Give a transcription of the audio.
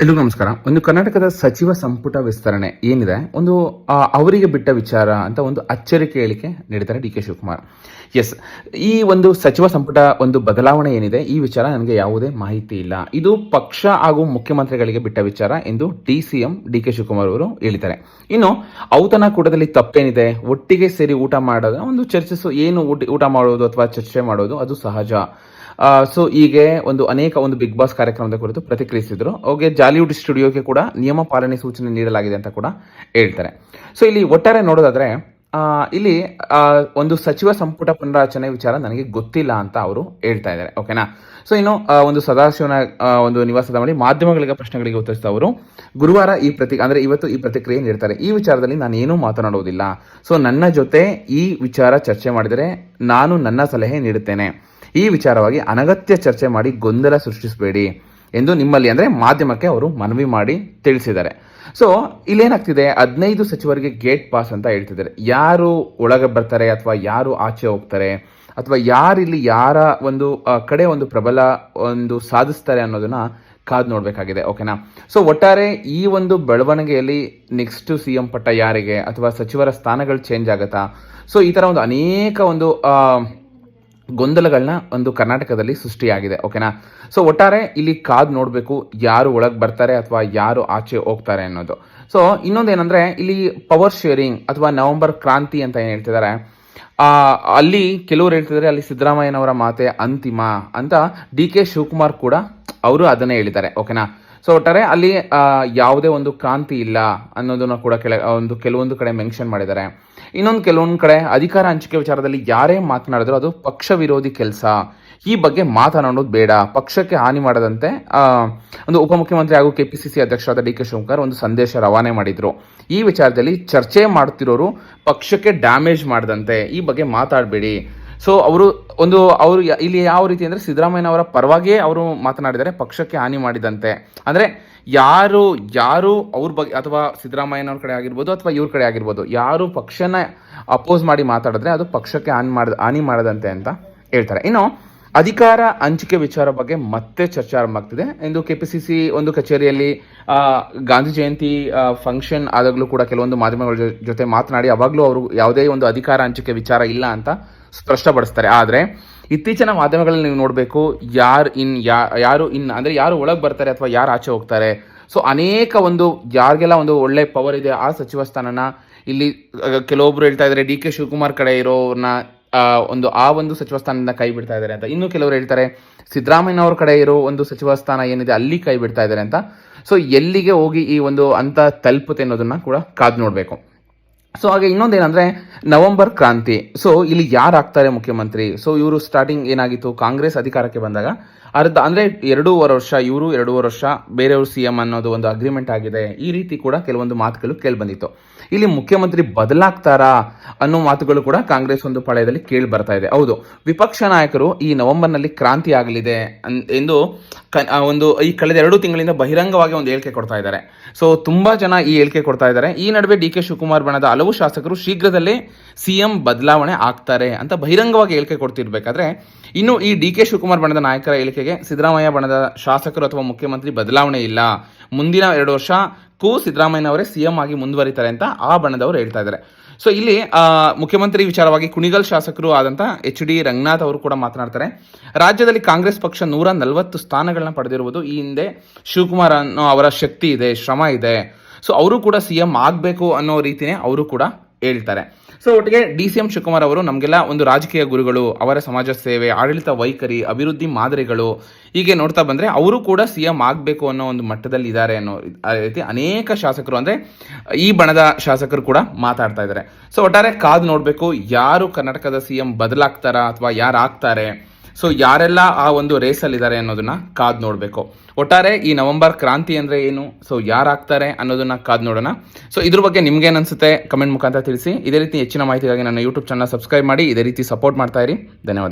ಎಲ್ರಿಗೂ ನಮಸ್ಕಾರ. ಒಂದು ಕರ್ನಾಟಕದ ಸಚಿವ ಸಂಪುಟ ವಿಸ್ತರಣೆ ಏನಿದೆ? ಒಂದು ಅವರಿಗೆ ಬಿಟ್ಟ ವಿಚಾರ ಅಂತ ಒಂದು ಅಚ್ಚರಿಕೆ ಹೇಳಿಕೆ ನೀಡಿದ್ದಾರೆ ಡಿ ಕೆ ಶಿವಕುಮಾರ್. ಎಸ್, ಈ ಒಂದು ಸಚಿವ ಸಂಪುಟ ಒಂದು ಬದಲಾವಣೆ ಏನಿದೆ? ಈ ವಿಚಾರ ನನಗೆ ಯಾವುದೇ ಮಾಹಿತಿ ಇಲ್ಲ. ಇದು ಪಕ್ಷ ಹಾಗೂ ಮುಖ್ಯಮಂತ್ರಿಗಳಿಗೆ ಬಿಟ್ಟ ವಿಚಾರ ಎಂದು D C M D K Shivakumar ಅವರು ಹೇಳಿದ್ದಾರೆ. ಇನ್ನು ಔತನ ಕೂಟದಲ್ಲಿ ತಪ್ಪೇನಿದೆ? ಒಟ್ಟಿಗೆ ಸೇರಿ ಊಟ ಮಾಡೋದು? ಒಂದು ಚರ್ಚಿಸು, ಏನು ಊಟ ಊಟ ಮಾಡೋದು ಅಥವಾ ಚರ್ಚೆ ಮಾಡೋದು? ಅದು ಸಹಜ. ಸೊ ಹೀಗೆ ಒಂದು ಅನೇಕ ಒಂದು ಬಿಗ್ ಬಾಸ್ ಕಾರ್ಯಕ್ರಮದ ಕುರಿತು ಪ್ರತಿಕ್ರಿಯಿಸಿದ್ರು. ಅವ್ರಿಗೆ ಜಾಲಿವುಡ್ ಸ್ಟುಡಿಯೋಗೆ ಕೂಡ ನಿಯಮ ಪಾಲನೆ ಸೂಚನೆ ನೀಡಲಾಗಿದೆ ಅಂತ ಕೂಡ ಹೇಳ್ತಾರೆ. ಸೊ ಇಲ್ಲಿ ಒಟ್ಟಾರೆ ನೋಡೋದಾದ್ರೆ ಇಲ್ಲಿ ಒಂದು ಸಚಿವ ಸಂಪುಟ ಪುನರಾಚನೆ ವಿಚಾರ ನನಗೆ ಗೊತ್ತಿಲ್ಲ ಅಂತ ಅವರು ಹೇಳ್ತಾ ಇದ್ದಾರೆ, ಓಕೆನಾ? ಸೊ ಇನ್ನು ಒಂದು ಸದಾಶಿವನ ಒಂದು ನಿವಾಸದ ಮಾಡಿ ಮಾಧ್ಯಮಗಳಿಗೆ ಪ್ರಶ್ನೆಗಳಿಗೆ ಉತ್ತರಿಸಿದ ಅವರು, ಗುರುವಾರ ಈ ಪ್ರತಿ, ಅಂದ್ರೆ ಇವತ್ತು ಈ ಪ್ರತಿಕ್ರಿಯೆ ನೀಡ್ತಾರೆ. ಈ ವಿಚಾರದಲ್ಲಿ ನಾನು ಏನೂ ಮಾತನಾಡುವುದಿಲ್ಲ. ಸೊ ನನ್ನ ಜೊತೆ ಈ ವಿಚಾರ ಚರ್ಚೆ ಮಾಡಿದರೆ ನಾನು ನನ್ನ ಸಲಹೆ ನೀಡುತ್ತೇನೆ. ಈ ವಿಚಾರವಾಗಿ ಅನಗತ್ಯ ಚರ್ಚೆ ಮಾಡಿ ಗೊಂದಲ ಸೃಷ್ಟಿಸಬೇಡಿ ಎಂದು ನಿಮ್ಮಲ್ಲಿ, ಅಂದರೆ ಮಾಧ್ಯಮಕ್ಕೆ ಅವರು ಮನವಿ ಮಾಡಿ ತಿಳಿಸಿದ್ದಾರೆ. ಸೊ ಇಲ್ಲೇನಾಗ್ತಿದೆ, ಹದಿನೈದು ಸಚಿವರಿಗೆ ಗೇಟ್ ಪಾಸ್ ಅಂತ ಹೇಳ್ತಿದ್ದಾರೆ. ಯಾರು ಒಳಗೆ ಬರ್ತಾರೆ ಅಥವಾ ಯಾರು ಆಚೆ ಹೋಗ್ತಾರೆ? ಅಥವಾ ಯಾರಿಲ್ಲಿ ಯಾರ ಒಂದು ಕಡೆ ಒಂದು ಪ್ರಬಲ ಒಂದು ಸಾಧಿಸ್ತಾರೆ ಅನ್ನೋದನ್ನ ಕಾದು ನೋಡಬೇಕಾಗಿದೆ ಓಕೆನಾ ಸೊ ಒಟ್ಟಾರೆ ಈ ಒಂದು ಬೆಳವಣಿಗೆಯಲ್ಲಿ ನೆಕ್ಸ್ಟ್ ಸಿ ಎಂ ಪಟ್ಟ ಯಾರಿಗೆ ಅಥವಾ ಸಚಿವರ ಸ್ಥಾನಗಳು ಚೇಂಜ್ ಆಗತ್ತಾ? ಸೊ ಈ ಥರ ಒಂದು ಅನೇಕ ಒಂದು ಗೊಂದಲಗಳನ್ನ ಒಂದು ಕರ್ನಾಟಕದಲ್ಲಿ ಸೃಷ್ಟಿಯಾಗಿದೆ, ಓಕೆನಾ? ಸೊ ಒಟ್ಟಾರೆ ಇಲ್ಲಿ ಕಾದು ನೋಡಬೇಕು, ಯಾರು ಒಳಗೆ ಬರ್ತಾರೆ ಅಥವಾ ಯಾರು ಆಚೆ ಹೋಗ್ತಾರೆ ಅನ್ನೋದು. ಸೊ ಇನ್ನೊಂದೇನಂದ್ರೆ ಇಲ್ಲಿ ಪವರ್ ಶೇರಿಂಗ್ ಅಥವಾ ನವೆಂಬರ್ ಕ್ರಾಂತಿ ಅಂತ ಏನು ಹೇಳ್ತಿದ್ದಾರೆ ಅಲ್ಲಿ ಕೆಲವರು ಹೇಳ್ತಿದ್ದಾರೆ ಅಲ್ಲಿ ಸಿದ್ದರಾಮಯ್ಯನವರ ಮಾತೆ ಅಂತಿಮ ಅಂತ ಡಿ ಕೆ ಶಿವಕುಮಾರ್ ಕೂಡ ಅವರು ಅದನ್ನೇ ಹೇಳಿದ್ದಾರೆ, ಓಕೆನಾ? ಸೊ ಒಟ್ಟಾರೆ ಅಲ್ಲಿ ಯಾವುದೇ ಒಂದು ಕ್ರಾಂತಿ ಇಲ್ಲ ಅನ್ನೋದನ್ನ ಕೂಡ ಕೆಳ ಒಂದು ಕೆಲವೊಂದು ಕಡೆ ಮೆನ್ಷನ್ ಮಾಡಿದ್ದಾರೆ. ಇನ್ನೊಂದು ಕೆಲವೊಂದು ಕಡೆ ಅಧಿಕಾರ ಹಂಚಿಕೆ ವಿಚಾರದಲ್ಲಿ ಯಾರೇ ಮಾತನಾಡಿದ್ರು ಅದು ಪಕ್ಷ ವಿರೋಧಿ ಕೆಲಸ. ಈ ಬಗ್ಗೆ ಮಾತನಾಡೋದು ಬೇಡ. ಪಕ್ಷಕ್ಕೆ ಹಾನಿ ಮಾಡದಂತೆ ಒಂದು ಉಪಮುಖ್ಯಮಂತ್ರಿ ಹಾಗೂ ಕೆಪಿಸಿಸಿ ಅಧ್ಯಕ್ಷರಾದ ಡಿ ಕೆ ಶಿವಕುಮಾರ್ ಒಂದು ಸಂದೇಶ ರವಾನೆ ಮಾಡಿದ್ರು. ಈ ವಿಚಾರದಲ್ಲಿ ಚರ್ಚೆ ಮಾಡ್ತಿರೋರು ಪಕ್ಷಕ್ಕೆ ಡ್ಯಾಮೇಜ್ ಮಾಡದಂತೆ. ಈ ಬಗ್ಗೆ ಮಾತಾಡಬೇಡಿ. ಸೊ ಅವರು ಒಂದು, ಅವರು ಇಲ್ಲಿ ಯಾವ ರೀತಿ ಅಂದರೆ ಸಿದ್ದರಾಮಯ್ಯನವರ ಪರವಾಗಿಯೇ ಅವರು ಮಾತನಾಡಿದ್ದಾರೆ, ಪಕ್ಷಕ್ಕೆ ಹಾನಿ ಮಾಡಿದಂತೆ. ಅಂದರೆ ಯಾರು ಯಾರು ಅವ್ರ ಬಗ್ಗೆ ಅಥವಾ ಸಿದ್ದರಾಮಯ್ಯನವ್ರ ಕಡೆ ಆಗಿರ್ಬೋದು ಅಥವಾ ಇವ್ರ ಕಡೆ ಆಗಿರ್ಬೋದು, ಯಾರು ಪಕ್ಷನ ಅಪೋಸ್ ಮಾಡಿ ಮಾತಾಡಿದ್ರೆ ಅದು ಪಕ್ಷಕ್ಕೆ ಹಾನಿ ಮಾಡ, ಹಾನಿ ಮಾಡದಂತೆ ಅಂತ ಹೇಳ್ತಾರೆ. ಇನ್ನು ಅಧಿಕಾರ ಹಂಚಿಕೆ ವಿಚಾರ ಬಗ್ಗೆ ಮತ್ತೆ ಚರ್ಚೆ ಆರಂಭ ಎಂದು ಕೆಪಿಸಿಸಿ ಒಂದು ಕಚೇರಿಯಲ್ಲಿ ಗಾಂಧಿ ಜಯಂತಿ ಫಂಕ್ಷನ್ ಆದಾಗಲೂ ಕೂಡ ಕೆಲವೊಂದು ಮಾಧ್ಯಮಗಳ ಜೊತೆ ಮಾತನಾಡಿ ಅವಾಗಲೂ ಅವರು ಯಾವುದೇ ಒಂದು ಅಧಿಕಾರ ಹಂಚಿಕೆ ವಿಚಾರ ಇಲ್ಲ ಅಂತ ಸ್ಪಷ್ಟಪಡಿಸ್ತಾರೆ. ಆದರೆ ಇತ್ತೀಚಿನ ಮಾಧ್ಯಮಗಳಲ್ಲಿ ನೀವು ನೋಡಬೇಕು ಯಾರು ಇನ್ ಯಾ- ಯಾರು ಇನ್ ಅಂದರೆ ಯಾರು ಒಳಗೆ ಬರ್ತಾರೆ ಅಥವಾ ಯಾರು ಆಚೆ ಹೋಗ್ತಾರೆ. ಸೊ ಅನೇಕ ಒಂದು ಯಾರಿಗೆಲ್ಲ ಒಂದು ಒಳ್ಳೆ ಪವರ್ ಇದೆ ಆ ಸಚಿವ ಸ್ಥಾನನ ಇಲ್ಲಿ ಕೆಲವೊಬ್ರು ಹೇಳ್ತಾ ಇದ್ದಾರೆ ಡಿ ಕೆ ಶಿವಕುಮಾರ್ ಕಡೆ ಇರೋರ್ನ ಆ, ಒಂದು, ಆ ಒಂದು ಸಚಿವ ಸ್ಥಾನದಿಂದ ಕೈ ಬಿಡ್ತಾ ಇದ್ದಾರೆ ಅಂತ. ಇನ್ನು ಕೆಲವರು ಹೇಳ್ತಾರೆ, ಸಿದ್ದರಾಮಯ್ಯನವ್ರ ಕಡೆ ಇರೋ ಒಂದು ಸಚಿವ ಸ್ಥಾನ ಏನಿದೆ, ಅಲ್ಲಿ ಕೈ ಬಿಡ್ತಾ ಇದ್ದಾರೆ ಅಂತ. ಸೊ ಎಲ್ಲಿಗೆ ಹೋಗಿ ಈ ಒಂದು ಅಂತ ತಲುಪುತ್ತೆ ಅನ್ನೋದನ್ನ ಕೂಡ ಕಾದು ನೋಡಬೇಕು. ಸೊ ಹಾಗೆ ಇನ್ನೊಂದೇನಂದ್ರೆ, ನವೆಂಬರ್ ಕ್ರಾಂತಿ. ಸೊ ಇಲ್ಲಿ ಯಾರಾಗ್ತಾರೆ ಮುಖ್ಯಮಂತ್ರಿ? ಸೊ ಇವರು ಸ್ಟಾರ್ಟಿಂಗ್ ಏನಾಗಿತ್ತು? ಕಾಂಗ್ರೆಸ್ ಅಧಿಕಾರಕ್ಕೆ ಬಂದಾಗ ಅರ್ಧ ಅಂದ್ರೆ ಎರಡೂವರೆ ವರ್ಷ, ಇವರು ಎರಡೂವರೆ ವರ್ಷ, ಬೇರೆಯವರು ಸಿ ಎಂ ಅನ್ನೋದು ಒಂದು ಅಗ್ರಿಮೆಂಟ್ ಆಗಿದೆ. ಈ ರೀತಿ ಕೂಡ ಕೆಲವೊಂದು ಮಾತುಗಳು ಕೇಳಿ ಬಂದಿತ್ತು ಇಲ್ಲಿ ಮುಖ್ಯಮಂತ್ರಿ ಬದಲಾಗ್ತಾರಾ ಅನ್ನೋ ಮಾತುಗಳು ಕೂಡ ಕಾಂಗ್ರೆಸ್ ಒಂದು ಪಳೆಯದಲ್ಲಿ ಕೇಳಿ ಬರ್ತಾ ಇದೆ. ಹೌದು, ವಿಪಕ್ಷ ನಾಯಕರು ಈ ನವೆಂಬರ್ನಲ್ಲಿ ಕ್ರಾಂತಿ ಆಗಲಿದೆ ಎಂದು ಒಂದು ಈ ಕಳೆದ ಎರಡು ತಿಂಗಳಿಂದ ಬಹಿರಂಗವಾಗಿ ಒಂದು ಹೇಳಿಕೆ ಕೊಡ್ತಾ ಇದ್ದಾರೆ. ಸೊ ತುಂಬಾ ಜನ ಈ ಹೇಳಿಕೆ ಕೊಡ್ತಾ ಇದ್ದಾರೆ. ಈ ನಡುವೆ ಡಿ ಕೆ ಶಿವಕುಮಾರ್ ಬಣದ ಹಲವು ಶಾಸಕರು ಶೀಘ್ರದಲ್ಲೇ ಸಿಎಂ ಬದಲಾವಣೆ ಆಗ್ತಾರೆ ಅಂತ ಬಹಿರಂಗವಾಗಿ ಹೇಳಿಕೆ ಕೊಡ್ತಿರ್ಬೇಕಾದ್ರೆ, ಇನ್ನು ಈ ಡಿ ಕೆ ಶಿವಕುಮಾರ್ ಬಣದ ನಾಯಕರ ಹೇಳಿಕೆಗೆ ಸಿದ್ದರಾಮಯ್ಯ ಬಣದ ಶಾಸಕರು ಅಥವಾ ಮುಖ್ಯಮಂತ್ರಿ ಬದಲಾವಣೆ ಇಲ್ಲ. ಮುಂದಿನ ಎರಡು ವರ್ಷ ಕೂ ಸಿದ್ದರಾಮಯ್ಯನವರೇ ಸಿಎಂ ಆಗಿ ಮುಂದುವರಿತಾರೆ ಅಂತ ಆ ಬಣದವರು ಹೇಳ್ತಾ ಇದ್ದಾರೆ. ಸೊ ಇಲ್ಲಿ ಮುಖ್ಯಮಂತ್ರಿ ವಿಚಾರವಾಗಿ ಕುಣಿಗಲ್ ಶಾಸಕರು ಆದಂತ ಎಚ್ ಡಿ ರಂಗನಾಥ್ ಅವರು ಕೂಡ ಮಾತನಾಡ್ತಾರೆ. ರಾಜ್ಯದಲ್ಲಿ ಕಾಂಗ್ರೆಸ್ ಪಕ್ಷ ನೂರ ನಲವತ್ತು ಸ್ಥಾನಗಳನ್ನ ಪಡೆದಿರುವುದು ಈ ಹಿಂದೆ ಶಿವಕುಮಾರ್ ಅನ್ನೋ ಅವರ ಶಕ್ತಿ ಇದೆ, ಶ್ರಮ ಇದೆ. ಸೊ ಅವರು ಕೂಡ ಸಿಎಂ ಆಗಬೇಕು ಅನ್ನೋ ರೀತಿನೇ ಅವರು ಕೂಡ ಹೇಳ್ತಾರೆ ಸೊ ಒಟ್ಟಿಗೆ ಡಿ ಸಿ ಎಂ ಶಿವಕುಮಾರ್ ಅವರು ನಮಗೆಲ್ಲ ಒಂದು ರಾಜಕೀಯ ಗುರುಗಳು, ಅವರ ಸಮಾಜ ಸೇವೆ, ಆಡಳಿತ ವೈಖರಿ, ಅಭಿವೃದ್ಧಿ ಮಾದರಿಗಳು ಹೀಗೆ ನೋಡ್ತಾ ಬಂದರೆ ಅವರು ಕೂಡ ಸಿ ಎಂ ಆಗಬೇಕು ಅನ್ನೋ ಒಂದು ಮಟ್ಟದಲ್ಲಿ ಇದ್ದಾರೆ ಅನ್ನೋ ರೀತಿ ಅನೇಕ ಶಾಸಕರು ಅಂದರೆ ಈ ಬಣದ ಶಾಸಕರು ಕೂಡ ಮಾತಾಡ್ತಾ ಇದ್ದಾರೆ. ಸೊ ಒಟ್ಟಾರೆ ಕಾದು ನೋಡಬೇಕು, ಯಾರು ಕರ್ನಾಟಕದ ಸಿ ಎಂ ಬದಲಾಗ್ತಾರಾ ಅಥವಾ ಯಾರು ಆಗ್ತಾರೆ ಸೊ ಯಾರೆಲ್ಲ ಆ ಒಂದು ರೇಸಲ್ಲಿದ್ದಾರೆ ಅನ್ನೋದನ್ನ ಕಾದ್ ನೋಡಬೇಕು. ಒಟ್ಟಾರೆ ಈ ನವೆಂಬರ್ ಕ್ರಾಂತಿ ಅಂದ್ರೆ ಏನು? ಸೊ ಯಾರಾಗ್ತಾರೆ ಅನ್ನೋದನ್ನ ಕಾದ್ ನೋಡೋಣ. ಸೊ ಇದ್ರ ಬಗ್ಗೆ ನಿಮ್ಗೆ ಅನ್ಸುತ್ತೆ? ಕಮೆಂಟ್ ಮುಖಾಂತರ ತಿಳಿಸಿ. ಇದೇ ರೀತಿ ಹೆಚ್ಚಿನ ಮಾಹಿತಿಗಾಗಿ ನನ್ನ ಯೂಟ್ಯೂಬ್ ಚಾನಲ್ ಸಬ್ಸ್ಕ್ರೈಬ್ ಮಾಡಿ. ಇದೇ ರೀತಿ ಸಪೋರ್ಟ್ ಮಾಡ್ತಾ ಇರಿ. ಧನ್ಯವಾದ.